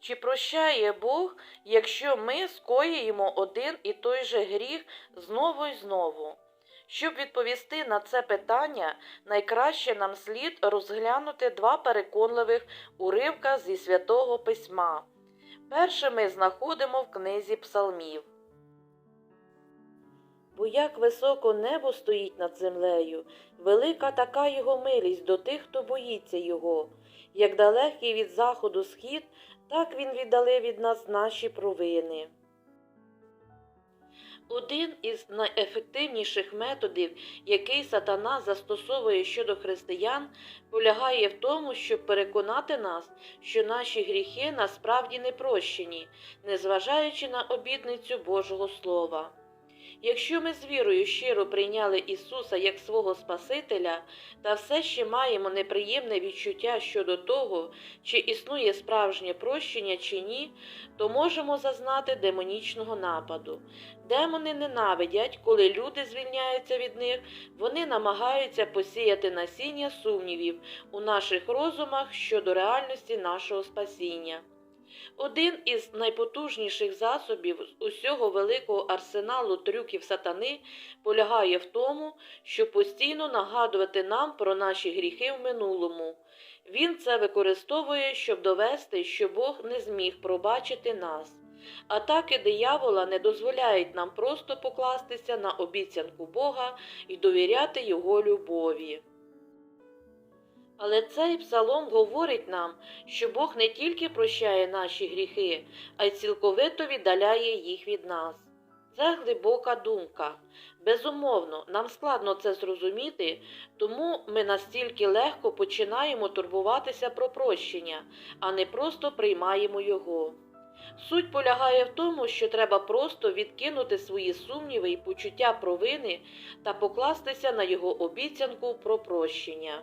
Чи прощає Бог, якщо ми скоюємо один і той же гріх знову і знову? Щоб відповісти на це питання, найкраще нам слід розглянути два переконливих уривка зі святого письма. Перше ми знаходимо в книзі псалмів. Бо як високо небо стоїть над землею, велика така його милість до тих, хто боїться його. Як далекий від заходу схід, так він віддалив від нас наші провини. Один із найефективніших методів, який сатана застосовує щодо християн, полягає в тому, щоб переконати нас, що наші гріхи насправді не прощені, незважаючи на обітницю Божого Слова. Якщо ми з вірою щиро прийняли Ісуса як свого Спасителя та все ще маємо неприємне відчуття щодо того, чи існує справжнє прощення чи ні, то можемо зазнати демонічного нападу. Демони ненавидять, коли люди звільняються від них, вони намагаються посіяти насіння сумнівів у наших розумах щодо реальності нашого спасіння. Один із найпотужніших засобів з усього великого арсеналу трюків сатани полягає в тому, щоб постійно нагадувати нам про наші гріхи в минулому. Він це використовує, щоб довести, що Бог не зміг пробачити нас. Атаки диявола не дозволяють нам просто покластися на обіцянку Бога і довіряти Його любові. Але цей псалом говорить нам, що Бог не тільки прощає наші гріхи, а й цілковито віддаляє їх від нас. Це глибока думка. Безумовно, нам складно це зрозуміти, тому ми настільки легко починаємо турбуватися про прощення, а не просто приймаємо його. Суть полягає в тому, що треба просто відкинути свої сумніви і почуття провини та покластися на його обіцянку про прощення.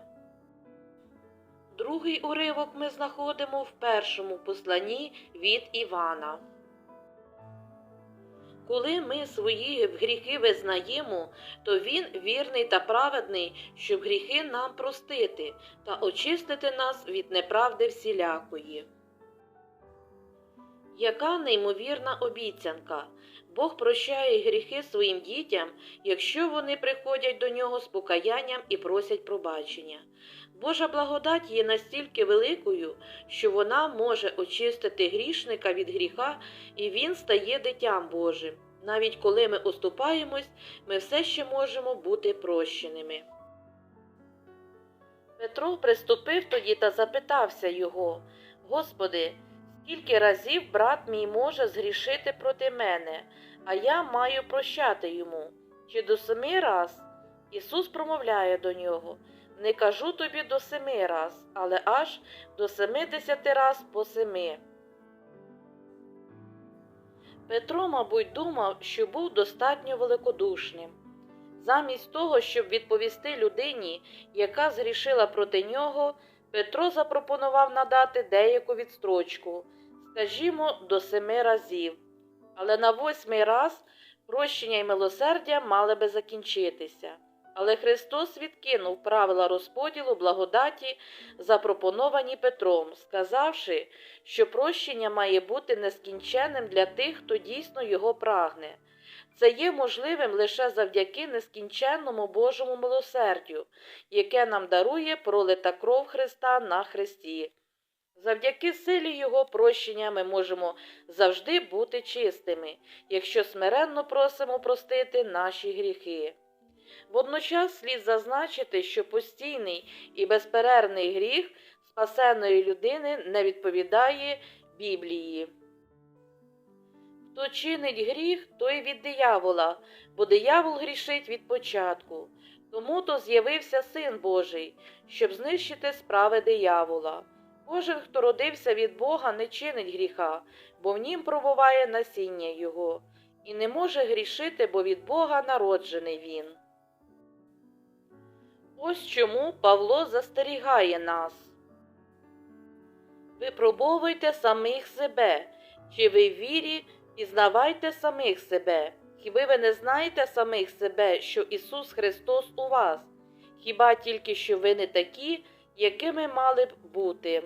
Другий уривок ми знаходимо в першому посланні від Івана. Коли ми свої гріхи визнаємо, то він вірний та праведний, щоб гріхи нам простити та очистити нас від неправди всілякої. Яка неймовірна обіцянка! Бог прощає гріхи своїм дітям, якщо вони приходять до нього з покаянням і просять пробачення. Божа благодать є настільки великою, що вона може очистити грішника від гріха, і він стає дитям Божим. Навіть коли ми оступаємось, ми все ще можемо бути прощеними. Петро приступив тоді та запитався його Господи, скільки разів брат мій може згрішити проти мене, а я маю прощати йому? Чи до семи раз? Ісус промовляє до нього не кажу тобі до семи раз, але аж до семидесяти раз по семи. Петро, мабуть, думав, що був достатньо великодушним. Замість того, щоб відповісти людині, яка згрішила проти нього, Петро запропонував надати деяку відстрочку, скажімо, до семи разів. Але на восьмий раз прощення й милосердя мали би закінчитися. Але Христос відкинув правила розподілу благодаті, запропоновані Петром, сказавши, що прощення має бути нескінченним для тих, хто дійсно його прагне. Це є можливим лише завдяки нескінченному Божому милосердю, яке нам дарує пролита кров Христа на Христі. Завдяки силі Його прощення ми можемо завжди бути чистими, якщо смиренно просимо простити наші гріхи. Водночас слід зазначити, що постійний і безперервний гріх спасеної людини не відповідає Біблії. Хто чинить гріх, той від диявола, бо диявол грішить від початку. Тому то з'явився Син Божий, щоб знищити справи диявола. Кожен, хто родився від Бога, не чинить гріха, бо в нім пробуває насіння Його, і не може грішити, бо від Бога народжений він. Ось чому Павло застерігає нас. Випробовуйте самих себе, чи ви вірі пізнавайте самих себе. Хіба ви не знаєте самих себе, що Ісус Христос у вас? Хіба тільки що ви не такі, якими мали б бути?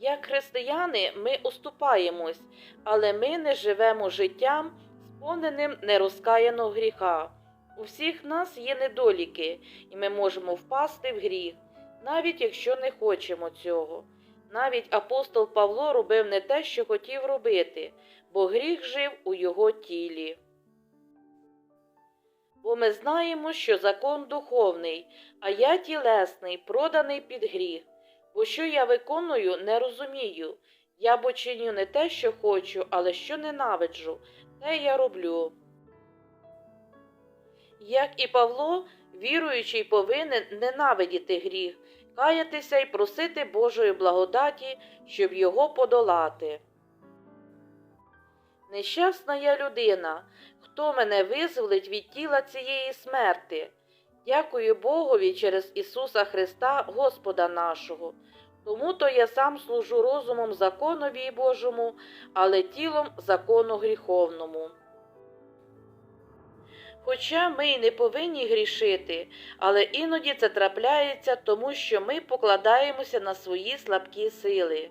Як християни ми уступаємось, але ми не живемо життям, сповненим нерозкаяного гріха. У всіх нас є недоліки, і ми можемо впасти в гріх, навіть якщо не хочемо цього. Навіть апостол Павло робив не те, що хотів робити, бо гріх жив у його тілі. Бо ми знаємо, що закон духовний, а я тілесний, проданий під гріх. Бо що я виконую, не розумію. Я бо чиню не те, що хочу, але що ненавиджу, те я роблю. Як і Павло, віруючий повинен ненавидіти гріх, каятися і просити Божої благодаті, щоб його подолати. Нещасна я людина, хто мене визволить від тіла цієї смерти. Дякую Богові через Ісуса Христа, Господа нашого. Тому то я сам служу розумом законові Божому, але тілом закону гріховному. Хоча ми й не повинні грішити, але іноді це трапляється, тому що ми покладаємося на свої слабкі сили.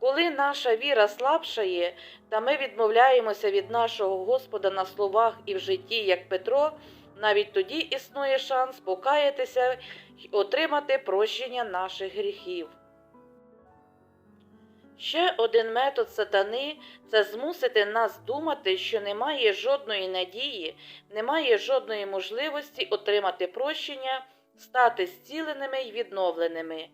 Коли наша віра слабшає, та ми відмовляємося від нашого Господа на словах і в житті, як Петро, навіть тоді існує шанс покаятися й отримати прощення наших гріхів. Ще один метод сатани це змусити нас думати, що немає жодної надії, немає жодної можливості отримати прощення, стати зціленими й відновленими.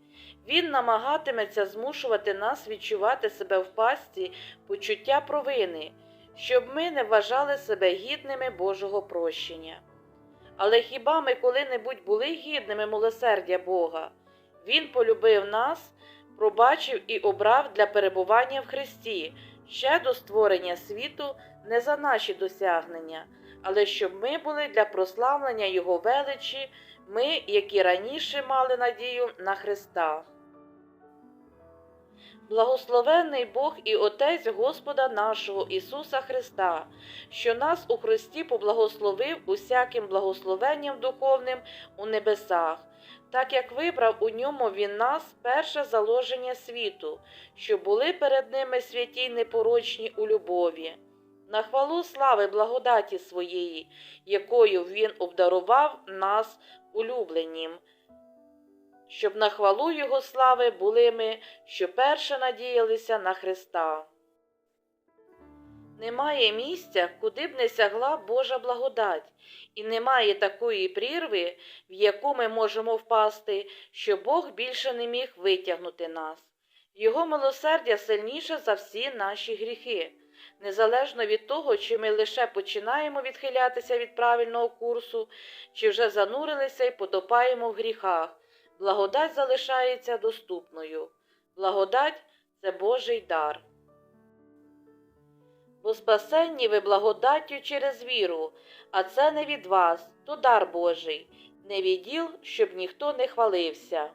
Він намагатиметься змушувати нас відчувати себе в пасті почуття провини, щоб ми не вважали себе гідними Божого прощення. Але хіба ми коли-небудь були гідними милосердя Бога? Він полюбив нас, пробачив і обрав для перебування в Христі ще до створення світу не за наші досягнення, але щоб ми були для прославлення Його величі, ми, які раніше мали надію на Христа. Благословенний Бог і Отець Господа нашого Ісуса Христа, що нас у Христі поблагословив усяким благословенням духовним у небесах, так як вибрав у ньому Він нас перше заложення світу, що були перед ними святі й непорочні у любові. На хвалу слави благодаті своєї, якою Він обдарував нас улюбленім щоб на хвалу Його слави були ми, що перше надіялися на Христа. Немає місця, куди б не сягла Божа благодать, і немає такої прірви, в яку ми можемо впасти, що Бог більше не міг витягнути нас. Його милосердя сильніше за всі наші гріхи. Незалежно від того, чи ми лише починаємо відхилятися від правильного курсу, чи вже занурилися і потопаємо в гріхах благодать залишається доступною. Благодать це Божий дар. Бо спасенні ви благодаттю через віру, а це не від вас, то дар Божий, не відділ, щоб ніхто не хвалився.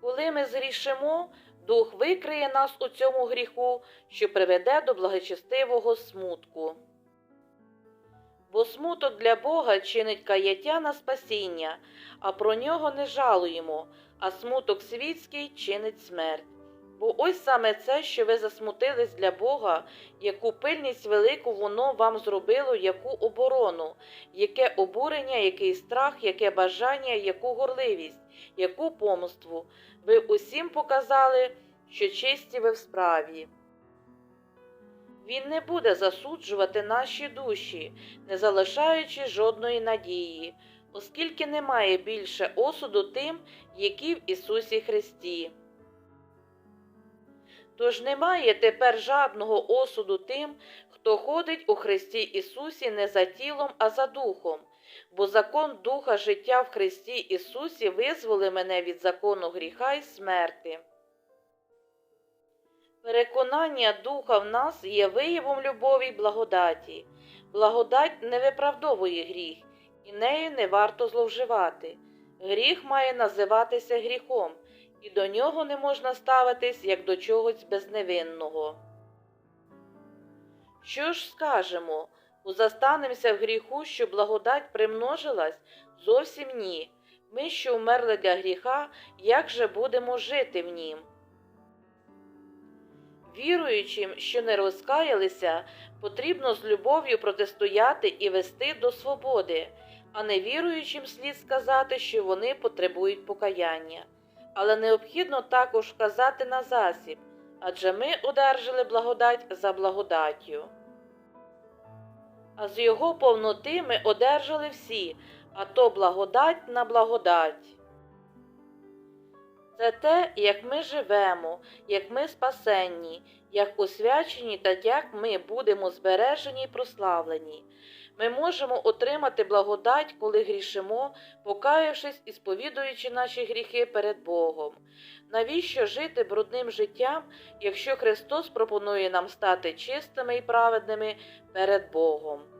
Коли ми згрішимо, Дух викриє нас у цьому гріху, що приведе до благочестивого смутку. Бо смуток для Бога чинить каяття на спасіння, а про нього не жалуємо, а смуток світський чинить смерть. Бо ось саме це, що ви засмутились для Бога, яку пильність велику воно вам зробило, яку оборону, яке обурення, який страх, яке бажання, яку горливість, яку помству. Ви усім показали, що чисті ви в справі. Він не буде засуджувати наші душі, не залишаючи жодної надії, оскільки немає більше осуду тим, які в Ісусі Христі. Тож немає тепер жадного осуду тим, хто ходить у Христі Ісусі не за тілом, а за духом, бо закон Духа життя в Христі Ісусі визволи мене від закону гріха й смерти. Переконання духа в нас є виявом любові й благодаті. Благодать не виправдовує гріх, і нею не варто зловживати. Гріх має називатися гріхом, і до нього не можна ставитись як до чогось безневинного. Що ж скажемо? Узастанемося в гріху, що благодать примножилась? Зовсім ні. Ми, що вмерли для гріха, як же будемо жити в нім? Віруючим, що не розкаялися, потрібно з любов'ю протистояти і вести до свободи, а невіруючим слід сказати, що вони потребують покаяння. Але необхідно також вказати на засіб, адже ми одержали благодать за благодаттю. А з його повноти ми одержали всі, а то благодать на благодать. Це те, як ми живемо, як ми спасенні, як освячені та як ми будемо збережені й прославлені. Ми можемо отримати благодать, коли грішимо, покаявшись і сповідуючи наші гріхи перед Богом. Навіщо жити брудним життям, якщо Христос пропонує нам стати чистими і праведними перед Богом?